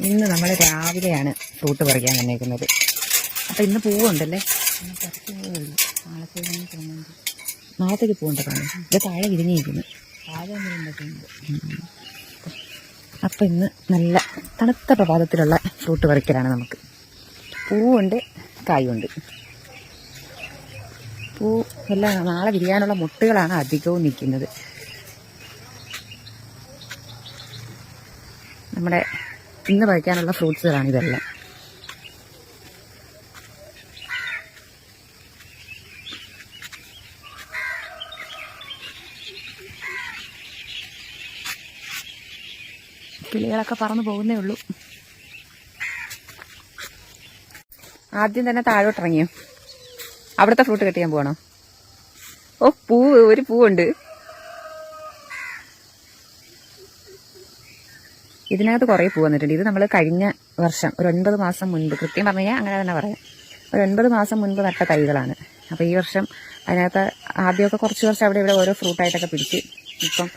ഇന്ന് നമ്മൾ രാവിലെയാണ് ഫ്രൂട്ട് പറിക്കാൻ വന്നേക്കുന്നത്. അപ്പം ഇന്ന് പൂവുണ്ടല്ലേ? നാളത്തേക്ക് പൂവുണ്ട് കാണും. ഇത് താഴെ വിരിഞ്ഞിരിക്കുന്നു. അപ്പം ഇന്ന് നല്ല തണുത്ത പ്രഭാതത്തിലുള്ള ഫ്രൂട്ട് പറിക്കലാണ് നമുക്ക്. പൂവുണ്ട് കായുണ്ട്. പൂ എല്ലാം നാളെ വിരിയാനുള്ള മുട്ടുകളാണ് അധികവും നിൽക്കുന്നത്. നമ്മുടെ ഇന്ന് പറിക്കാനുള്ള ഫ്രൂട്ട്സുകളാണ് ഇതെല്ലാം. കിളികളൊക്കെ പറന്നു പോകുന്നേ ഉള്ളൂ. ആദ്യം തന്നെ താഴോട്ടിറങ്ങിയോ? അവിടുത്തെ ഫ്രൂട്ട് കെട്ടിയാൻ പോകണോ ഓ പൂവ് ഒരു പൂവുണ്ട്. ഇതിനകത്ത് കുറേ പൂ വന്നിട്ടുണ്ട്. ഇത് നമ്മൾ കഴിഞ്ഞ വർഷം ഒരു ഒൻപത് മാസം മുൻപ് കൃത്യം പറഞ്ഞു കഴിഞ്ഞാൽ അങ്ങനെ തന്നെ പറയാം. ഒരു ഒൻപത് മാസം മുൻപ് നട്ട തൈകളാണ്. അപ്പോൾ ഈ വർഷം അതിനകത്ത് ആദ്യമൊക്കെ കുറച്ച് വർഷം അവിടെ ഇവിടെ ഓരോ ഫ്രൂട്ടായിട്ടൊക്കെ പിടിച്ച് ഇപ്പം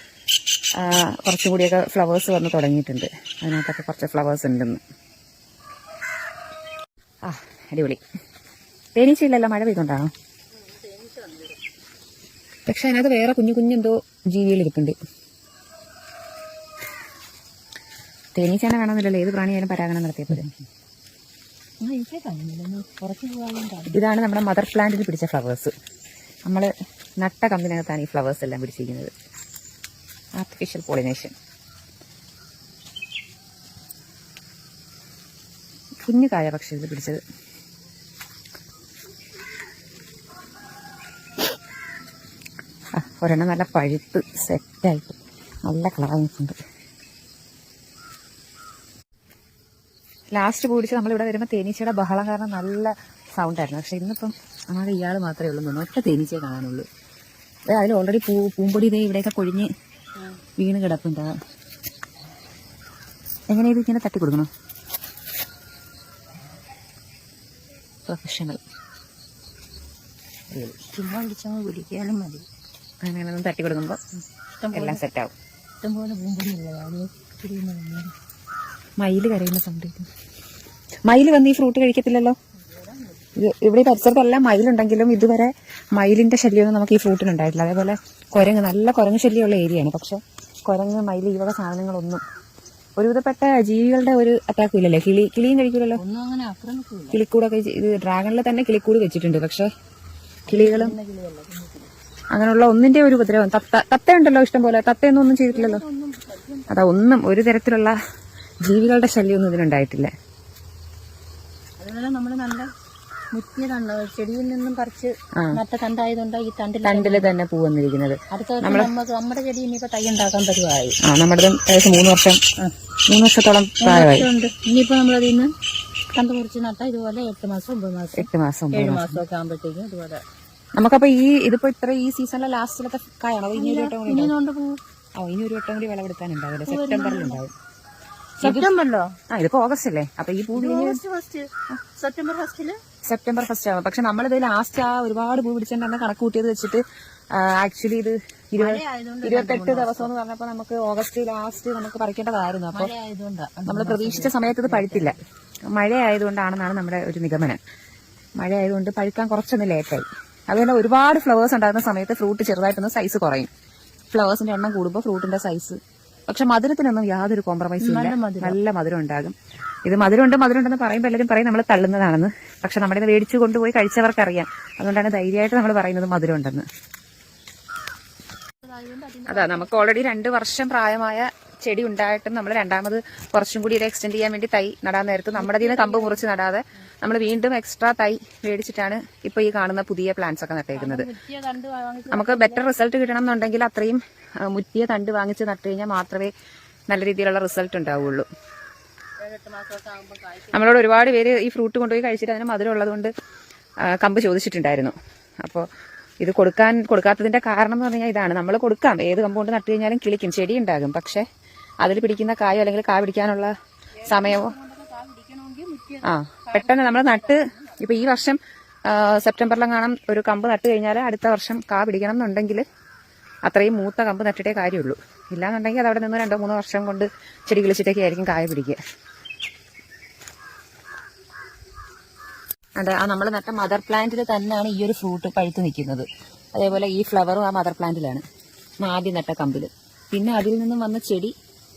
കുറച്ചും കൂടിയൊക്കെ ഫ്ലവേഴ്സ് വന്ന് തുടങ്ങിയിട്ടുണ്ട്. അതിനകത്തൊക്കെ കുറച്ച് ഫ്ലവേഴ്സ് ഉണ്ടെന്ന്. ആ അടിപൊളി. തേനീച്ചയില്ലല്ലോ മഴ പെയ്തുകൊണ്ടാണോ പക്ഷെ അതിനകത്ത് വേറെ കുഞ്ഞു കുഞ്ഞെന്തോ ജീവികൾ ഇരിപ്പുണ്ട്. തേനീച്ചേനെ വേണമെന്നില്ലല്ലോ. ഏത് പ്രാണിയായാലും പരാഗണം നടത്തിയപ്പോഴും ഇതാണ് നമ്മുടെ മദർ പ്ലാന്റിൽ പിടിച്ച ഫ്ലവേഴ്സ് നമ്മൾ നട്ട കമ്പിനകത്താണ് ഈ ഫ്ലവേഴ്സ് എല്ലാം പിടിച്ചിരിക്കുന്നത്. ആർട്ടിഫിഷ്യൽ പോളിനേഷൻ കുഞ്ഞു കായ പക്ഷേ ഇത് പിടിച്ചത്. ഒരെണ്ണം നല്ല പഴുത്ത് സെറ്റായിട്ട് നല്ല കളറായിട്ടുണ്ട് നിൽക്കുന്നുണ്ട് ലാസ്റ്റ് പൂടിച്ച് നമ്മളിവിടെ വരുമ്പോൾ തേനീച്ചയുടെ ബഹളം കാരണം നല്ല സൗണ്ടായിരുന്നു പക്ഷെ ഇന്നിപ്പം ആകെ ഇയാൾ മാത്രമേ ഉള്ളൂ തോന്നുന്നു. ഒറ്റ തേനീച്ചയെ കാണാനുള്ളൂ. അതെ അതിൽ ഓൾറെഡി പൂ പൂമ്പൊടി ഇതേ ഇവിടെയൊക്കെ കൊഴിഞ്ഞ് വീണ് കിടപ്പുണ്ട്. എങ്ങനെ ഇത് ഇങ്ങനെ തട്ടി കൊടുക്കണം? പ്രൊഫഷണൽ ചുമ്മാ വിളിക്കാനും മതി. അങ്ങനെ തട്ടി കൊടുക്കുമ്പോൾ എല്ലാം സെറ്റാവും ഇഷ്ടംപോലെ പൂമ്പൊടിയുള്ളതാണ് തിരിയുന്നത് മയിൽ കരയുന്ന സൗണ്ട് മയിൽ വന്ന് ഈ ഫ്രൂട്ട് കഴിക്കത്തില്ലല്ലോ? ഇവിടെ ഈ പരിസരത്തെല്ലാം മയിലുണ്ടെങ്കിലും ഇതുവരെ മയിലിന്റെ ശല്യമൊന്നും നമുക്ക് ഈ ഫ്രൂട്ടിന് ഉണ്ടായിട്ടില്ല അതേപോലെ കുരങ്ങ് നല്ല കുരങ്ങ് ശല്യമുള്ള ഏരിയയാണ് പക്ഷെ കുരങ്ങ് മയിൽ ഈ വക സാധനങ്ങളൊന്നും ഒരുവിധപ്പെട്ട ജീവികളുടെ ഒരു അറ്റാക്കും ഇല്ലല്ലേ. കിളി കിളിയും കഴിക്കില്ലല്ലോ കിളിക്കൂടൊക്കെ ഇത് ഡ്രാഗണിൽ തന്നെ കിളിക്കൂട് വെച്ചിട്ടുണ്ട്. പക്ഷെ കിളികളും അങ്ങനെയുള്ള ഒന്നിന്റെ ഒരു ഉപദ്രവം. തത്ത തത്തയുണ്ടല്ലോ ഇഷ്ടം പോലെ തത്തയൊന്നും ഒന്നും ചെയ്തിട്ടില്ലല്ലോ. അതാ ഒന്നും ഒരു തരത്തിലുള്ള ജീവികളുടെ ശല്യമൊന്നും ഇതിനുണ്ടായിട്ടില്ല അതുപോലെ നമ്മൾ നല്ല മുറ്റിയതാണ് ചെടിയിൽ നിന്നും പറിച്ച്. നട്ട തണ്ടായതുകൊണ്ട് ഈ തണ്ടിൽ തണ്ടിൽ തന്നെ പൂ വന്നിരിക്കുന്നത് അടുത്ത നമ്മുടെ ചെടി ഇനിയിപ്പോ തൈ ഉണ്ടാക്കാൻ പരുവായി ആ നമ്മുടെ ഏകദേശം മൂന്ന് വർഷം മൂന്ന് വർഷത്തോളം പ്രായമായി. ഇനിയിപ്പോ നമ്മളതിൽ നിന്ന് കണ്ടു മുറിച്ച് നട്ട ഇതുപോലെ എട്ട് മാസം ഒമ്പത് മാസം എട്ട് മാസം ഏഴ് മാസം. ഒക്കെ ആകുമ്പോഴത്തേക്കും ഇതുപോലെ. നമുക്കപ്പോ ഈ ഇതിപ്പോ ഇത്ര ഈ സീസണിലെ ലാസ്റ്റിലത്തെ കായാണോ? ഇനി ഒരു വട്ടം കൂടി ഇനി ഒരു വട്ടം കൂടി വിളവെടുക്കാനുണ്ടാവില്ല സെപ്റ്റംബറിൽ ഉണ്ടാവും. സെപ്റ്റംബറിലോ? ആ ഇതിപ്പോ ഓഗസ്റ്റ് അല്ലേ? അപ്പൊ ഈ പൂ വിരിഞ്ഞ് ഫസ്റ്റ് സെപ്റ്റംബർ ഫസ്റ്റിൽ സെപ്റ്റംബർ ഫസ്റ്റ് ആവും. പക്ഷെ നമ്മളിത് ലാസ്റ്റ് ആ ഒരുപാട് പൂ പിടിച്ചിട്ടുണ്ടെന്ന് കണക്ക് കൂട്ടിയത് വെച്ചിട്ട് ആക്ച്വലി ഇത് ഇരുപത്തെട്ട് ദിവസം. എന്ന് പറഞ്ഞപ്പോ നമുക്ക് ഓഗസ്റ്റ് ലാസ്റ്റ് നമുക്ക് പറിക്കേണ്ടതായിരുന്നു. അപ്പൊ നമ്മൾ പ്രതീക്ഷിച്ച സമയത്ത് ഇത് പഴുത്തില്ല. മഴ ആയതുകൊണ്ടാണെന്നാണ് നമ്മുടെ ഒരു നിഗമനം. മഴ ആയതുകൊണ്ട് പഴുക്കാൻ കുറച്ചൊന്ന് ലേറ്റായി അതുപോലെ ഒരുപാട് ഫ്ലവേഴ്സ് ഉണ്ടാകുന്ന സമയത്ത് ഫ്രൂട്ട് ചെറുതായിട്ടൊന്ന് സൈസ് കുറയും. ഫ്ലവേഴ്സിന്റെ എണ്ണം കൂടുമ്പോൾ ഫ്രൂട്ടിന്റെ സൈസ് പക്ഷെ മധുരത്തിനൊന്നും യാതൊരു കോംപ്രമൈസും ഇല്ല. നല്ല മധുരം. ഉണ്ടാകും. ഇത് മധുരമുണ്ട് മധുരമുണ്ടെന്ന് പറയുമ്പോൾ എല്ലാവരും പറയും നമ്മൾ തള്ളുന്നതാണെന്ന്. പക്ഷെ നമ്മുടെ ഇത് മേടിച്ചു കൊണ്ടുപോയി കഴിച്ചവർക്കറിയാം. അതുകൊണ്ടാണ് ധൈര്യമായിട്ട് നമ്മൾ പറയുന്നത് മധുരം ഉണ്ടെന്ന് അതാ നമുക്ക് ഓൾറെഡി രണ്ട് വർഷം പ്രായമായ ചെടി ഉണ്ടായിട്ടും നമ്മൾ രണ്ടാമത് കുറച്ചും കൂടി ഇത് എക്സ്റ്റെൻഡ് ചെയ്യാൻ വേണ്ടി തൈ നടാൻ നേരത്ത് നമ്മുടെ ഇതിൽ കമ്പ് മുറിച്ച് നടാതെ നമ്മൾ വീണ്ടും എക്സ്ട്രാ തൈ മേടിച്ചിട്ടാണ് ഇപ്പൊ ഈ കാണുന്ന പുതിയ പ്ലാന്റ്സ് ഒക്കെ നട്ടേക്കുന്നത്. നമുക്ക് ബെറ്റർ റിസൾട്ട് കിട്ടണം എന്നുണ്ടെങ്കിൽ അത്രയും മുറ്റിയ തണ്ട് വാങ്ങിച്ച് നട്ടു കഴിഞ്ഞാൽ മാത്രമേ നല്ല രീതിയിലുള്ള റിസൾട്ട് ഉണ്ടാവുള്ളൂ. നമ്മളോട് ഒരുപാട് പേര് ഈ ഫ്രൂട്ട് കൊണ്ടുപോയി കഴിച്ചിട്ട് അതിന് മധുരം ഉള്ളതുകൊണ്ട് കമ്പ് ചോദിച്ചിട്ടുണ്ടായിരുന്നു. അപ്പോൾ ഇത് കൊടുക്കാൻ കൊടുക്കാത്തതിന്റെ കാരണം എന്ന് പറഞ്ഞാൽ ഇതാണ്. നമ്മൾ കൊടുക്കാം. ഏത് കമ്പ് കൊണ്ട് നട്ടു കഴിഞ്ഞാലും കിളിക്കും. ചെടി ഉണ്ടാകും. പക്ഷെ അതിൽ പിടിക്കുന്ന കായോ അല്ലെങ്കിൽ കാ പിടിക്കാനുള്ള സമയമോ? ആ പെട്ടെന്ന് നമ്മൾ നട്ട് ഇപ്പൊ ഈ വർഷം സെപ്റ്റംബറിലെങ്ങാണം ഒരു കമ്പ് നട്ട് കഴിഞ്ഞാൽ അടുത്ത വർഷം കാ പിടിക്കണം എന്നുണ്ടെങ്കിൽ അത്രയും മൂത്ത കമ്പ് നട്ടിട്ടേ കാര്യമുള്ളൂ. ഇല്ലാന്നുണ്ടെങ്കിൽ അത് അവിടെ നിന്ന് രണ്ടോ മൂന്നോ വർഷം കൊണ്ട് ചെടി കിളിച്ചിട്ടൊക്കെ ആയിരിക്കും കായ പിടിക്കുക. അതെ ആ നമ്മൾ നട്ട മദർ പ്ലാന്റിൽ തന്നെയാണ് ഈ ഒരു ഫ്രൂട്ട് പഴുത്ത് നിൽക്കുന്നത്. അതേപോലെ ഈ ഫ്ലവറും ആ മദർ പ്ലാന്റിലാണ്. ആദ്യം നട്ട കമ്പിൽ പിന്നെ അതിൽ നിന്നും വന്ന ചെടി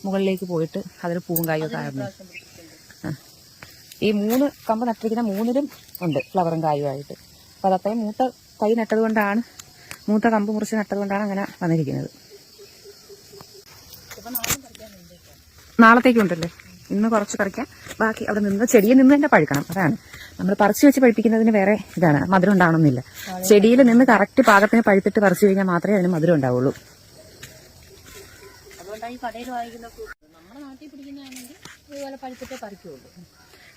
മുകളിലേക്ക് പോയിട്ട് അതിൽ പൂവും ആയിരുന്നു. ഈ മൂന്ന് കമ്പ് നട്ടിരിക്കുന്ന മൂന്നിലും ഉണ്ട് ഫ്ലവറും കായുമായിട്ട് അപ്പോൾ അതത്രയും മൂത്ത തൈ നട്ടതുകൊണ്ടാണ് മൂത്ത കമ്പ് മുറിച്ച് നട്ടതുകൊണ്ടാണ് അങ്ങനെ വന്നിരിക്കുന്നത്. നാളത്തേക്കുണ്ടല്ലേ ഇന്ന് കുറച്ച് പറിക്കാം. ബാക്കി അവിടെ നിന്ന് ചെടിയിൽ നിന്ന് തന്നെ പഴുക്കണം. അതാണ്. നമ്മൾ പറിച്ചു വെച്ച് പഴുപ്പിക്കുന്നതിന് വേറെ ഇതാണ്. മധുരം ഉണ്ടാവണമെന്നില്ല. ചെടിയിൽ നിന്ന് കറക്റ്റ് പാകത്തിന് പഴുത്തിട്ട് പറിച്ചു കഴിഞ്ഞാൽ മാത്രമേ അതിന് മധുരം ഉണ്ടാവുള്ളൂ. ഈ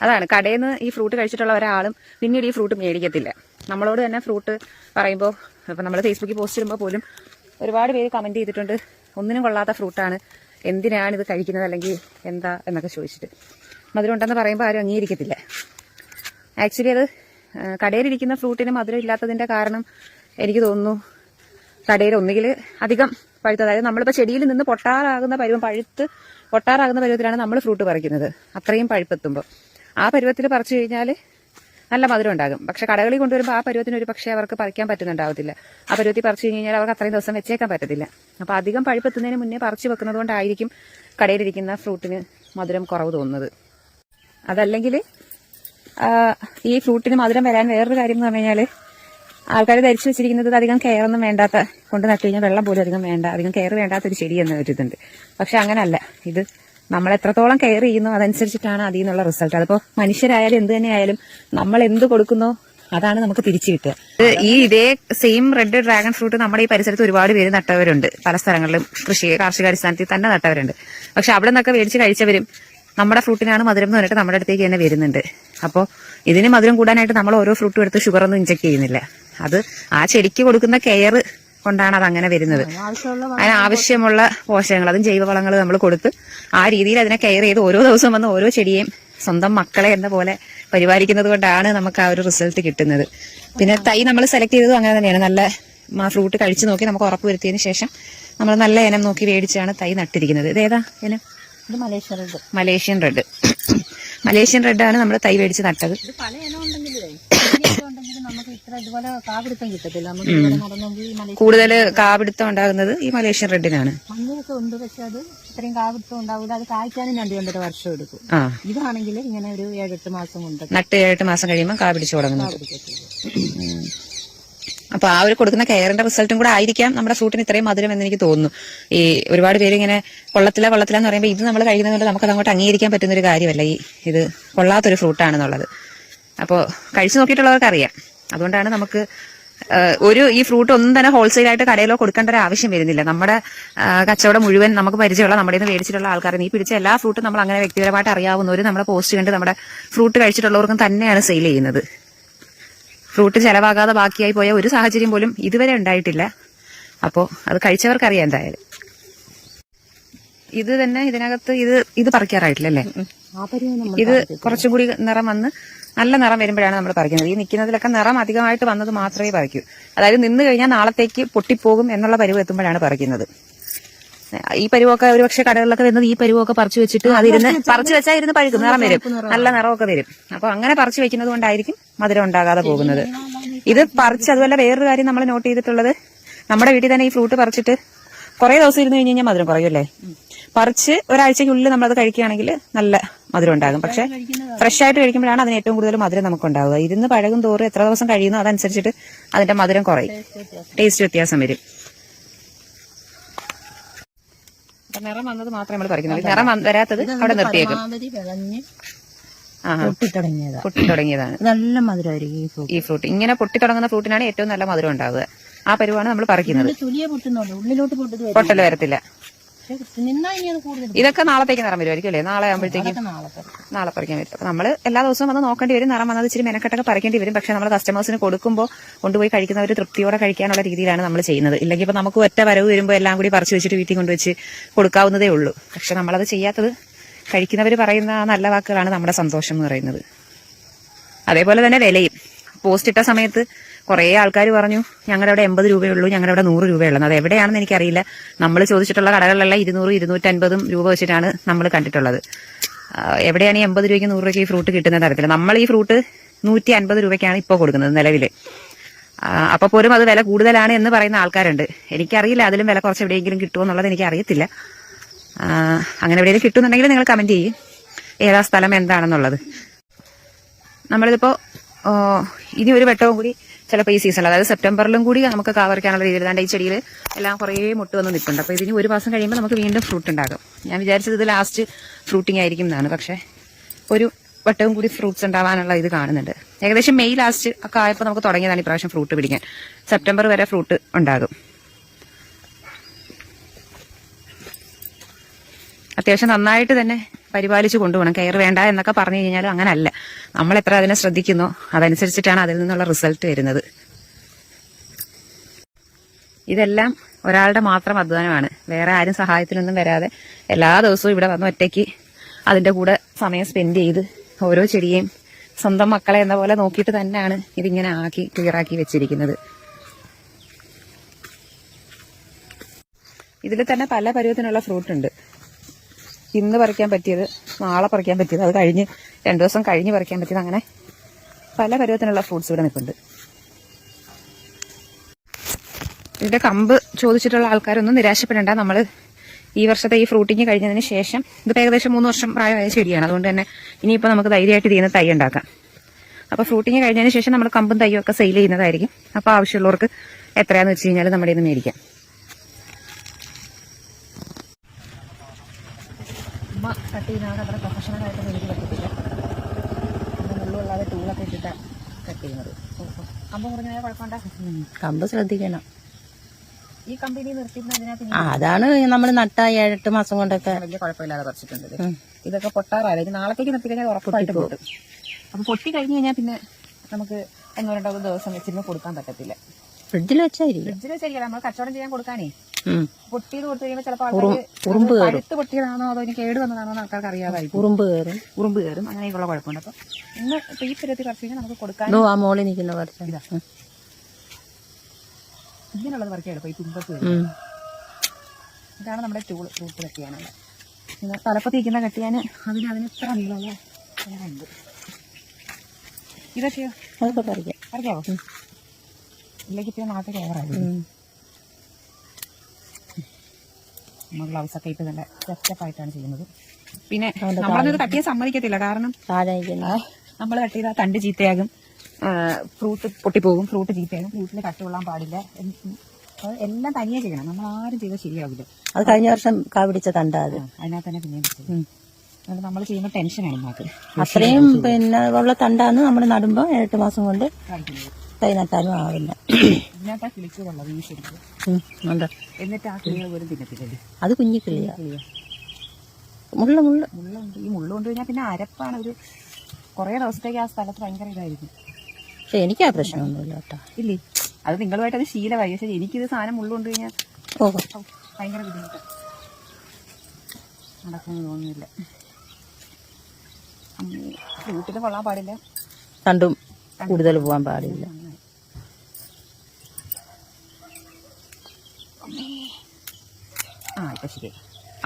അതാണ് കടയിൽ നിന്ന് ഈ ഫ്രൂട്ട് കഴിച്ചിട്ടുള്ള ഒരാളും പിന്നീട് ഈ ഫ്രൂട്ട് മേടിക്കത്തില്ല. നമ്മളോട് തന്നെ ഫ്രൂട്ട് പറയുമ്പോൾ ഇപ്പം നമ്മൾ ഫേസ്ബുക്കിൽ പോസ്റ്റ് ഇടുമ്പോൾ പോലും ഒരുപാട് പേര് കമന്റ് ചെയ്തിട്ടുണ്ട് ഒന്നിനും കൊള്ളാത്ത ഫ്രൂട്ടാണ്. എന്തിനാണ് ഇത് കഴിക്കുന്നത്? അല്ലെങ്കിൽ എന്താ? എന്നൊക്കെ ചോദിച്ചിട്ട്. മധുരം ഉണ്ടെന്ന് പറയുമ്പോൾ ആരും അംഗീകരിക്കത്തില്ല. ആക്ച്വലി അത് കടയിലിരിക്കുന്ന ഫ്രൂട്ടിന് മധുരം ഇല്ലാത്തതിന്റെ കാരണം എനിക്ക് തോന്നുന്നു കടയിൽ ഒന്നുകിൽ അധികം പഴുത്ത അതായത് നമ്മളിപ്പോൾ ചെടിയിൽ നിന്ന് പൊട്ടാറാകുന്ന പരുവം പഴുത്ത് പൊട്ടാറാകുന്ന പരുവത്തിലാണ് നമ്മൾ ഫ്രൂട്ട് പറിക്കുന്നത്. അത്രയും പഴുപ്പെത്തുമ്പോൾ ആ പരുവത്തിൽ പറിച്ചു കഴിഞ്ഞാൽ നല്ല മധുരം ഉണ്ടാകും. പക്ഷെ കടകളിൽ കൊണ്ടുവരുമ്പോൾ ആ പരുവത്തിന് ഒരു പക്ഷേ അവർക്ക് പറിക്കാൻ പറ്റുന്നുണ്ടാവത്തില്ല. ആ പരുവത്തിൽ പറിച്ചു കഴിഞ്ഞാൽ അവർക്ക് അത്രയും ദിവസം വെച്ചേക്കാൻ പറ്റത്തില്ല. അപ്പോൾ അധികം പഴുപ്പെത്തുന്നതിന് മുന്നേ പറിച്ചു വെക്കുന്നത് കൊണ്ടായിരിക്കും കടയിലിരിക്കുന്ന ഫ്രൂട്ടിന് മധുരം കുറവ് തോന്നുന്നത്. അതല്ലെങ്കിൽ ഈ ഫ്രൂട്ടിന് മധുരം വരാൻ വേറൊരു കാര്യം എന്ന് പറഞ്ഞു കഴിഞ്ഞാൽ ആൾക്കാർ ധരിച്ചു വെച്ചിരിക്കുന്നത് അധികം കെയർ ഒന്നും വേണ്ടാത്ത കൊണ്ട് നട്ടു കഴിഞ്ഞാൽ വെള്ളം പോലും അധികം വേണ്ട അധികം കെയർ വേണ്ടാത്ത ഒരു ചെടി എന്ന് ഒരു പക്ഷെ അങ്ങനല്ല. ഇത് നമ്മൾ എത്രത്തോളം കെയർ ചെയ്യുന്നു അതനുസരിച്ചിട്ടാണ് അതിൽ നിന്നുള്ള റിസൾട്ട് അതിപ്പോ മനുഷ്യരായാലും എന്ത് തന്നെ ആയാലും നമ്മൾ എന്ത് കൊടുക്കുന്നോ അതാണ് നമുക്ക് തിരിച്ചു കിട്ടുക. ഈ ഇതേ സെയിം റെഡ് ഡ്രാഗൺ ഫ്രൂട്ട് നമ്മുടെ ഈ പരിസരത്ത് ഒരുപാട് പേര് നട്ടവരുണ്ട്. പല സ്ഥലങ്ങളിലും കൃഷി കാർഷികാടിസ്ഥാനത്തിൽ തന്നെ നട്ടവരുണ്ട്. പക്ഷെ അവിടെ നിന്നൊക്കെ മേടിച്ച് കഴിച്ചവരും നമ്മുടെ ഫ്രൂട്ടിനാണ് മധുരം എന്ന് പറഞ്ഞിട്ട് നമ്മുടെ അടുത്തേക്ക് തന്നെ വരുന്നുണ്ട്. അപ്പോൾ ഇതിന് മധുരം കൂടാനായിട്ട് നമ്മൾ ഓരോ ഫ്രൂട്ടും എടുത്ത് ഷുഗർ ഒന്നും ഇഞ്ചക്ട് ചെയ്യുന്നില്ല. അത് ആ ചെടിക്ക് കൊടുക്കുന്ന കെയർ കൊണ്ടാണ് അത് അങ്ങനെ വരുന്നത്. അതിന് ആവശ്യമുള്ള പോഷകങ്ങൾ അതും ജൈവവളങ്ങൾ നമ്മൾ കൊടുത്ത് ആ രീതിയിൽ അതിനെ കെയർ ചെയ്ത് ഓരോ ദിവസം വന്ന് ഓരോ ചെടിയെയും സ്വന്തം മക്കളെ എന്ന പോലെ പരിപാലിക്കുന്നത് കൊണ്ടാണ് നമുക്ക് ആ ഒരു റിസൾട്ട് കിട്ടുന്നത്. പിന്നെ തൈ നമ്മൾ സെലക്ട് ചെയ്തതും അങ്ങനെ തന്നെയാണ്. നല്ല ഫ്രൂട്ട് കഴിച്ചു നോക്കി നമുക്ക് ഉറപ്പ് വരുത്തിയതിന് ശേഷം നമ്മൾ നല്ല ഇനം നോക്കി മേടിച്ചാണ് തൈ നട്ടിരിക്കുന്നത്. ഇതേതാ ഇനം? Malaysian Malaysia red. Malaysian red. Malaysian റെഡാണ് നമ്മൾ തൈ മേടിച്ച് നട്ടത് ഇത് പല ഇനം ഉണ്ടെങ്കിലേ ഇങ്ങനെയൊക്കെ ഉണ്ടെങ്കിൽ നമുക്ക് ഇത്ര ഇതുപോലെ കാപിടുത്തം കിട്ടത്തില്ല. നമുക്ക് ഇതുപോലെ നടന്നെങ്കിൽ ഈ മലേഷ്യ കൂടുതൽ കാപിടുത്തം ഉണ്ടാകുന്നത് ഈ മലേഷ്യൻ റെഡിനാണ്. ഉണ്ട്. പക്ഷെ അത് ഇത്രയും കാപിടുത്തം ഉണ്ടാവില്ല. അത് കായ്ക്കാനും രണ്ട് രണ്ടര വർഷം എടുക്കും. ആ. ഇതാണെങ്കിൽ ഇങ്ങനെ ഒരു ഏഴെട്ട് മാസം കൊണ്ട് നട്ട് ഏഴെട്ട് മാസം കഴിയുമ്പോൾ കാ പിടിച്ചു തുടങ്ങുന്നത് കാപിടിക്കത്തില്ല അപ്പൊ ആ ഒരു കൊടുക്കുന്ന കെയറിന്റെ റിസൾട്ടും കൂടെ ആയിരിക്കാം നമ്മുടെ ഫ്രൂട്ടിന് ഇത്രയും മധുരം എന്ന് എനിക്ക് തോന്നുന്നു. ഈ ഒരുപാട് പേര് ഇങ്ങനെ കൊള്ളത്തില്ല കൊള്ളത്തില്ല എന്ന് പറയുമ്പോൾ ഇത് നമ്മൾ കഴിക്കുന്നതുകൊണ്ട് നമുക്ക് അങ്ങോട്ട് അംഗീകരിക്കാൻ പറ്റുന്ന ഒരു കാര്യമല്ല ഈ ഇത്. കൊള്ളാത്തൊരു ഫ്രൂട്ടാണെന്നുള്ളത്. അപ്പോൾ കഴിച്ചു നോക്കിയിട്ടുള്ളവർക്ക് അറിയാം അതുകൊണ്ടാണ് നമുക്ക് ഒരു ഈ ഫ്രൂട്ട് ഒന്നും തന്നെ ഹോൾസെയിൽ ആയിട്ട് കടയിലോ കൊടുക്കേണ്ട ഒരു ആവശ്യം വരുന്നില്ല. നമ്മുടെ കച്ചവടം മുഴുവൻ നമുക്ക് പരിചയമുള്ള നമ്മുടെ നിന്ന് മേടിച്ചിട്ടുള്ള ആൾക്കാർ നീ പിടിച്ച എല്ലാ ഫ്രൂട്ടും നമ്മൾ അങ്ങനെ വ്യക്തിപരമായിട്ട് അറിയാവുന്നവർ നമ്മുടെ പോസ്റ്റ് കണ്ട് നമ്മുടെ ഫ്രൂട്ട് കഴിച്ചിട്ടുള്ളവർക്കും തന്നെയാണ് സെയിൽ ചെയ്യുന്നത്. ഫ്രൂട്ട് ചെലവാകാതെ ബാക്കിയായി പോയ ഒരു സാഹചര്യം പോലും ഇതുവരെ ഉണ്ടായിട്ടില്ല. അപ്പോൾ അത് കഴിച്ചവർക്കറിയാം എന്തായാലും. ഇത് തന്നെ ഇതിനകത്ത് ഇത് ഇത് പറിക്കാറായിട്ടില്ല അല്ലേ ഇത് കുറച്ചും കൂടി നിറം വന്ന് നല്ല നിറം വരുമ്പോഴാണ് നമ്മൾ പറിക്കുന്നത്. ഈ നിൽക്കുന്നതിലൊക്കെ നിറം അധികമായിട്ട് വന്നത് മാത്രമേ പറിക്കൂ. അതായത് നിന്ന് കഴിഞ്ഞാൽ നാളത്തേക്ക് പൊട്ടിപ്പോകും എന്നുള്ള പരുവ് എത്തുമ്പോഴാണ് പറിക്കുന്നത്. ഈ പരിവൊക്കെ ഒരുപക്ഷെ കടകളിലൊക്കെ വരുന്നത് ഈ പരിവൊക്കെ പറിച്ചു വെച്ചിട്ട് അതിരുന്ന് പറിച്ചു വെച്ചാൽ ഇരുന്ന് പഴുക്കും നിറം വരും. നല്ല നിറമൊക്കെ വരും. അപ്പൊ അങ്ങനെ പറിച്ചു വെക്കുന്നത് കൊണ്ടായിരിക്കും മധുരം ഉണ്ടാകാതെ പോകുന്നത്. ഇത് പറിച്ച് അതുപോലെ വേറൊരു കാര്യം നമ്മൾ നോട്ട് ചെയ്തിട്ടുള്ളത്. നമ്മുടെ വീട്ടിൽ തന്നെ ഈ ഫ്രൂട്ട് പറിച്ചിട്ട് കുറെ ദിവസം ഇരുന്ന് കഴിഞ്ഞ് കഴിഞ്ഞാൽ മധുരം കുറയും അല്ലേ? പറിച്ച് ഒരാഴ്ചയ്ക്കുള്ളിൽ നമ്മളത് കഴിക്കുകയാണെങ്കിൽ നല്ല മധുരം ഉണ്ടാകും. പക്ഷെ ഫ്രഷ് ആയിട്ട് കഴിക്കുമ്പോഴാണ് അതിന് ഏറ്റവും കൂടുതൽ മധുരം നമുക്ക് ഉണ്ടാവുക ഇരുന്ന് പഴകും തോറും എത്ര ദിവസം കഴിയുന്നു അതനുസരിച്ചിട്ട് അതിന്റെ മധുരം കുറയും. ടേസ്റ്റ് വ്യത്യാസം വരും. നിറം വന്നത് മാത്രമേ നമ്മൾ പറിക്കുന്നുള്ളൂ. നിറം വരാത്തത് അവിടെ നിർത്തിയേക്കും. പൊട്ടി തുടങ്ങിയതാ പൊട്ടി തുടങ്ങിയതാണ് നല്ല മധുരമായിരിക്കും ഈ ഫ്രൂട്ട് ഈ ഫ്രൂട്ട് ഇങ്ങനെ പൊട്ടി തുടങ്ങുന്ന ഫ്രൂട്ടിനാണ് ഏറ്റവും നല്ല മധുരം ഉണ്ടാവുക. ആ പരുവാണ് നമ്മൾ പറിക്കുന്നത്. പൊട്ടൽ വരത്തില്ല. ഇതൊക്കെ നാളത്തേക്ക് നിറം വരുമായിരിക്കും അല്ലേ? നാളെ ആകുമ്പോഴത്തേക്കും നാളെ പറിക്കാൻ വരും നമ്മൾ എല്ലാ ദിവസവും വന്ന് നോക്കേണ്ടി വരും. നിറം വന്നത് ഇച്ചിരി മെനക്കെട്ടൊക്കെ പറിക്കേണ്ടി വരും. പക്ഷെ നമ്മൾ കസ്റ്റമേഴ്സിന് കൊടുക്കുമ്പോൾ കൊണ്ടുപോയി കഴിക്കുന്ന ഒരു തൃപ്തിയോടെ കഴിക്കാനുള്ള രീതിയിലാണ് നമ്മൾ ചെയ്യുന്നത്. ഇല്ലെങ്കിൽ ഇപ്പൊ നമുക്ക് ഒറ്റ വരവ് വരുമ്പോൾ എല്ലാം കൂടി പറിച്ചു വെച്ചിട്ട് വീട്ടിൽ കൊണ്ടുവച്ച് കൊടുക്കാവുന്നതേ ഉള്ളൂ. പക്ഷെ നമ്മളത് ചെയ്യാത്തത് കഴിക്കുന്നവർ പറയുന്ന നല്ല വാക്കുകളാണ് നമ്മുടെ സന്തോഷം എന്ന് പറയുന്നത്. അതേപോലെ തന്നെ വിലയും. പോസ്റ്റ് ഇട്ട സമയത്ത് കുറേ ആൾക്കാർ പറഞ്ഞു ഞങ്ങളുടെ അവിടെ എൺപത് രൂപയുള്ളൂ ഞങ്ങളുടെ അവിടെ നൂറ് രൂപയുള്ളൂ. അത് എവിടെയാണെന്ന് എനിക്കറിയില്ല. നമ്മൾ ചോദിച്ചിട്ടുള്ള കടകളിലെല്ലാം ഇരുന്നൂറ് ഇരുന്നൂറ്റൻപതും രൂപ വെച്ചിട്ടാണ് നമ്മൾ കണ്ടിട്ടുള്ളത്. എവിടെയാണ് ഈ എൺപത് രൂപയ്ക്ക് നൂറ് രൂപയ്ക്ക് ഈ ഫ്രൂട്ട് കിട്ടുന്നത് തരത്തിൽ നമ്മൾ ഈ ഫ്രൂട്ട് നൂറ്റി അൻപത് രൂപയ്ക്കാണ് ഇപ്പോൾ കൊടുക്കുന്നത് നിലവിൽ അപ്പോൾ പോലും അത് വില കൂടുതലാണ് എന്ന് പറയുന്ന ആൾക്കാരുണ്ട്. എനിക്കറിയില്ല അതിലും വില കുറച്ച് എവിടെയെങ്കിലും കിട്ടുമോ എന്നുള്ളത് എനിക്ക് അറിയത്തില്ല അങ്ങനെ എവിടെയെങ്കിലും കിട്ടുന്നുണ്ടെങ്കിൽ നിങ്ങൾ കമന്റ് ചെയ്യും. ഏതാ സ്ഥലം എന്താണെന്നുള്ളത്. നമ്മളിതിപ്പോൾ ഇനി ഒരു വെട്ടവും കൂടി ചിലപ്പോൾ ഈ സീസണിൽ അതായത് സെപ്റ്റംബറിലും കൂടി നമുക്ക് കാവറിക്കാനുള്ള രീതിയിൽ ദാണ്ട് ഈ ചെടിയിൽ എല്ലാം കുറേ മുട്ട് വന്ന് നിൽപ്പുണ്ട്. അപ്പോൾ ഇതിന് ഒരു മാസം കഴിയുമ്പോൾ നമുക്ക് വീണ്ടും ഫ്രൂട്ട് ഉണ്ടാകും. ഞാൻ വിചാരിച്ചത് ഇത് ലാസ്റ്റ് ഫ്രൂട്ടിംഗ് ആയിരിക്കും എന്നാണ്. പക്ഷേ ഒരു വട്ടവും കൂടി ഫ്രൂട്ട്സ് ഉണ്ടാവാനുള്ള ഇത് കാണുന്നുണ്ട്. ഏകദേശം മെയ് ലാസ്റ്റ് ഒക്കെ ആയപ്പോൾ നമുക്ക് തുടങ്ങിയതാണ് ഇപ്രാവശ്യം ഫ്രൂട്ട് പിടിക്കാൻ. സെപ്റ്റംബർ വരെ ഫ്രൂട്ട് ഉണ്ടാകും. അത്യാവശ്യം നന്നായിട്ട് തന്നെ പരിപാലിച്ചു കൊണ്ടുപോകണം. കെയർ വേണ്ട എന്നൊക്കെ പറഞ്ഞു കഴിഞ്ഞാൽ അങ്ങനല്ല. നമ്മൾ എത്ര അതിനെ ശ്രദ്ധിക്കുന്നു അതനുസരിച്ചിട്ടാണ് അതിൽ നിന്നുള്ള റിസൾട്ട് വരുന്നത്. ഇതെല്ലാം ഒരാളുടെ മാത്രം അധ്വാനമാണ്. വേറെ ആരും സഹായത്തിനൊന്നും വരാതെ എല്ലാ ദിവസവും ഇവിടെ വന്ന് ഒറ്റയ്ക്ക് അതിന്റെ കൂടെ സമയം സ്പെൻഡ് ചെയ്ത് ഓരോ ചെടിയെയും സ്വന്തം മക്കളെ എന്ന പോലെ നോക്കിയിട്ട് തന്നെയാണ് ഇതിങ്ങനെ ആക്കി ക്ലിയറാക്കി വെച്ചിരിക്കുന്നത്. ഇതിൽ തന്നെ പല പരുവത്തിനുള്ള ഫ്രൂട്ട് ഉണ്ട്. ഇന്ന് പറിക്കാൻ പറ്റിയത് നാളെ പറിക്കാൻ പറ്റിയത് അത് കഴിഞ്ഞ് രണ്ടു ദിവസം കഴിഞ്ഞ് പറിക്കാൻ പറ്റിയത് അങ്ങനെ പല പരുവത്തിനുള്ള ഫ്രൂട്ട്സ് ഇവിടെ നിൽപ്പുണ്ട്. ഇവിടെ കമ്പ് ചോദിച്ചിട്ടുള്ള ആൾക്കാരൊന്നും നിരാശപ്പെടേണ്ട. നമ്മൾ ഈ വർഷത്തെ ഈ ഫ്രൂട്ടിങ് കഴിഞ്ഞതിന് ശേഷം ഇത് ഏകദേശം മൂന്ന് വർഷം പ്രായമായ ചെടിയാണ്. അതുകൊണ്ട് തന്നെ ഇനിയിപ്പോൾ നമുക്ക് ധൈര്യമായിട്ട് ഇതിൽ നിന്ന് തൈ ഉണ്ടാക്കാം. അപ്പോൾ ഫ്രൂട്ടിങ് കഴിഞ്ഞതിന് ശേഷം നമ്മൾ കമ്പും തൈയും ഒക്കെ സെയിൽ ചെയ്യുന്നതായിരിക്കും. അപ്പോൾ ആവശ്യമുള്ളവർക്ക് എത്രയാണെന്ന് വെച്ച് കഴിഞ്ഞാൽ നമ്മുടെ ഇന്ന് മേടിക്കാം. ഉമ്മ കട്ട് ചെയ്യുന്നതാണ് അവിടെ പ്രൊഫഷണൽ ആയിട്ട് എനിക്ക് പറ്റത്തില്ല. മുള്ളുള്ളാതെ ടൂളൊക്കെ ഇട്ടിട്ട് കട്ട് ചെയ്യുന്നത്. കമ്പ് മുറിഞ്ഞാൽ കുഴപ്പമുണ്ടോ? കമ്പ് ശ്രദ്ധിക്കണം. ഈ കമ്പനി നിർത്തിയിരുന്ന ആ അതാണ് നമ്മൾ നട്ട ഏഴെട്ട് മാസം കൊണ്ടൊക്കെ. വലിയ കുഴപ്പമില്ലാതെ പറിച്ചിട്ടുണ്ട് ഇത്. ഇതൊക്കെ പൊട്ടാറായി ഇത് നാളത്തേക്ക് നിർത്തി കഴിഞ്ഞാൽ ഉറപ്പായിട്ട് പൊട്ടും. അപ്പൊ പൊട്ടി കഴിഞ്ഞ് കഴിഞ്ഞാൽ പിന്നെ നമുക്ക് ഒന്നോ രണ്ടോ ദിവസം വെച്ചിരുന്ന് കൊടുക്കാൻ പറ്റത്തില്ല. ഫ്രിഡ്ജിൽ വെച്ചായിരിക്കും. ഫ്രിഡ്ജിൽ വെച്ചായിരിക്കും. നമ്മൾ കച്ചവടം ചെയ്യാൻ കൊടുക്കാനേ. പൊട്ടിയത് കൊടുത്തു കഴിയുമ്പോൾ ചിലപ്പോൾ ഉറുമ്പ് കയറും. പൊട്ടിയതാണോ അതോ ഇനി കേട് വന്നതാണോ എന്ന് ആൾക്കാർക്ക് അറിയാതായിരിക്കും ഉറുമ്പ് കയറും ഉറുമ്പ് കയറും അങ്ങനെയൊക്കെയുള്ള കുഴപ്പമുണ്ട്. അപ്പൊ ഇന്ന് ഈ പരുവത്തിൽ പറിച്ചു കഴിഞ്ഞാൽ നമുക്ക് കൊടുക്കാൻ ആ മോളിൽ നിൽക്കുന്ന കുറച്ച്. ഉം. ഇങ്ങനെയുള്ളത് പറിക്കാൻ എളുപ്പം ഈ തുമ്പത്ത് ഇതാണ് നമ്മുടെ ടൂൾ ഫ്രൂട്ട് കെട്ടിയാനുള്ളത് പിന്നെ തലപ്പത്ത് ഇരിക്കുന്ന കട്ടിയാൻ അതിന് അതിന് ഇത്ര നീളമുള്ള ഉണ്ട് ഇതൊക്കെയോ അതൊക്കെ പറിക്കാം. അറിയാവോ ഇല്ലെങ്കിൽ പിന്നെ നാട്ടിൽ കയറായി നമ്മൾ ബ്ലൗസൊക്കെ ഇട്ട് നല്ല സ്റ്റെപ്പ് ആയിട്ടാണ് ചെയ്യുന്നത്. പിന്നെ നമ്മളത് കട്ടിയെ സമ്മതിക്കത്തില്ല. കാരണം നമ്മൾ കട്ട് ചെയ്താൽ തണ്ട് ചീത്തയാകും. ഫ്രൂട്ട് പൊട്ടിപ്പോകും. ഫ്രൂട്ട് ചീത്തയാകും. ഫ്രൂട്ടിൽ കട്ട് കൊള്ളാൻ പാടില്ല. എല്ലാം തനിയെ ചെയ്യണം. നമ്മൾ ആരും ചെയ്താൽ ശരിയാവില്ല. അത് കഴിഞ്ഞ വർഷം കാവിടിച്ച തണ്ട അത്. അതിനകത്ത് തന്നെ പിന്നെ അത് നമ്മൾ ചെയ്യുന്ന ടെൻഷനാണ് നമുക്ക് അത്രയും പിന്നെ ഉള്ള തണ്ടാന്ന് നമ്മൾ നടുമ്പോൾ എട്ട് മാസം കൊണ്ട് തൈ നട്ടാലും ആവില്ല എന്നിട്ട് ആ കിളികൾ പോലും അത് കുഞ്ഞു കിളിയാ. മുള്ള മുള്ള. മുള്ളുണ്ട്. ഈ മുള്ള കൊണ്ട് കഴിഞ്ഞാൽ പിന്നെ അരപ്പാണ് ഒരു കുറേ ദിവസത്തേക്ക് ആ സ്ഥലത്ത് ഭയങ്കര ഇതായിരിക്കും. പക്ഷെ എനിക്ക് ആ പ്രശ്നമൊന്നുമില്ല കേട്ടോ. ഇല്ലേ? അത് നിങ്ങളുമായിട്ട് അത് ശീലമായി. പക്ഷെ എനിക്കിത് സാധനം മുള്ള കൊണ്ട് കഴിഞ്ഞാൽ ഓ ഭയങ്കര ബുദ്ധിമുട്ട്. നടക്കുന്നു തോന്നുന്നില്ല. വീട്ടിൽ കൊള്ളാൻ പാടില്ല. കണ്ടും കൂടുതൽ പോകാൻ പാടില്ല. ആ ഇപ്പൊ ശരി.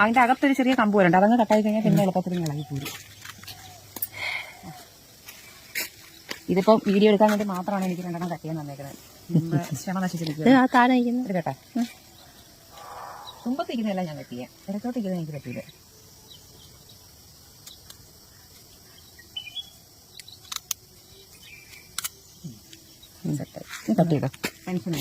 അതിന്റെ അകത്തൊരു ചെറിയ കമ്പ് വരണ്ട അതങ്ങ് കട്ടായി കഴിഞ്ഞാൽ പിന്നെ എളുപ്പത്തിൽ ഇളകി പോരും. ഇതിപ്പോ വീഡിയോ എടുക്കാൻ വേണ്ടി മാത്രമാണ് എനിക്ക് രണ്ടെണ്ണം കട്ട് ചെയ്യാൻ തന്നേക്കുന്നത്. ക്ഷമ ഇത് കേട്ടെ. തുമ്പത്തിരിക്കുന്നതെല്ലാം ഞാൻ കട്ട് ചെയ്യാം. ഇടത്തോട്ടിരിക്കുന്നത് എനിക്ക് പറ്റില്ല കട്ട് ചെയ്തോ? ടെൻഷൻ